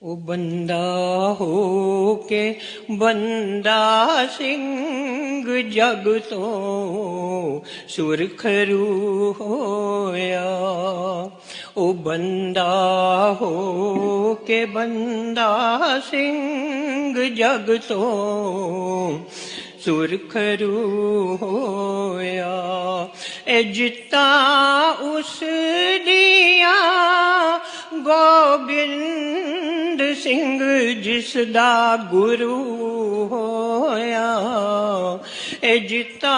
او بندہ ہو کے بندہ سنگھ جگ تو سرخ رو ہویا۔ او بندہ ہو کے بندہ سنگھ جگ تو سرخ رو ہویا۔ اجتا جتا اس ਸਿੰਘ ਜਿਸ ਦਾ ਗੁਰੂ ਹੋਇਆ ਇਹ ਜਿੱਤਾ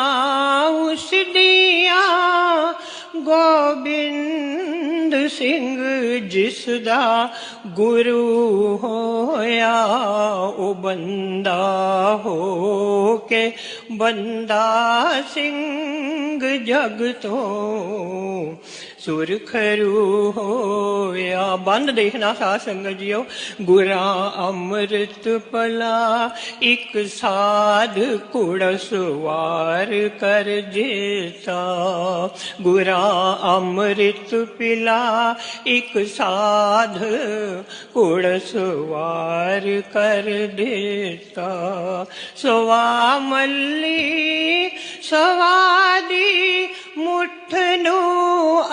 ਉਸ ਦੀਆਂ ਗੋਬਿੰਦ ਸਿੰਘ ਜਿਸ ਦਾ ਗੁਰੂ ਹੋਇਆ ਉਹ ਬੰਦਾ ਹੋ ਕੇ ਬੰਦਾ ਸਿੰਘ ਜਗ ਤੋਂ ਸੁਰਖਰੂ ਹੋਇਆ بند دیکھنا سا سنگ جیو گرا امرت پلا ایک ساد کڑ سوار کر جیتا گرا امرت پلا ایک ساد کڑ سوار کر دیتا سوا ملی سواد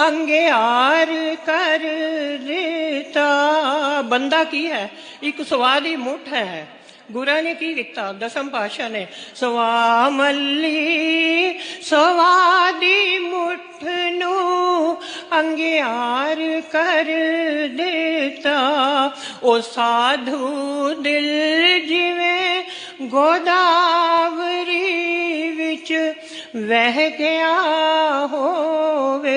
انگیار کر لیتا۔ بندہ کی ہے؟ ایک سواری مٹھ ہے۔ گورا نے کی لکھتا دسم پاشا نے۔ سوا ملی سوادی مٹھ نو انگیار کر دیتا۔ او سادھو دل جویں گوداوری وچ وہ گیا ہووے۔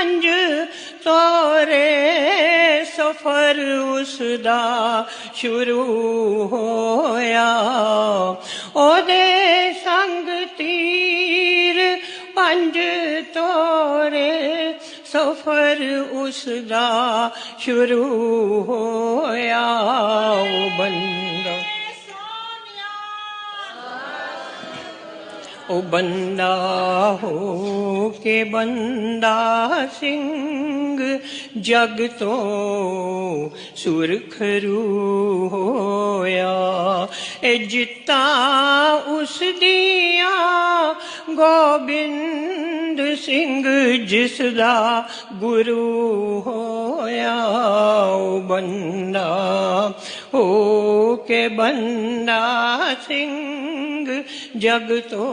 پنج تورے سفر اس دا شروع ہویا۔ او دے سنگ تیر پنج تورے سفر اس دا شروع ہویا۔ او بن او بندہ ہو کے بندہ سنگ، جگ تو سرخ رو ہویا۔ اے جتا اس دیا گوبند سنگھ جس دا گرو ہویا۔ او بندہ ہو کے بندہ سنگھ جگ تو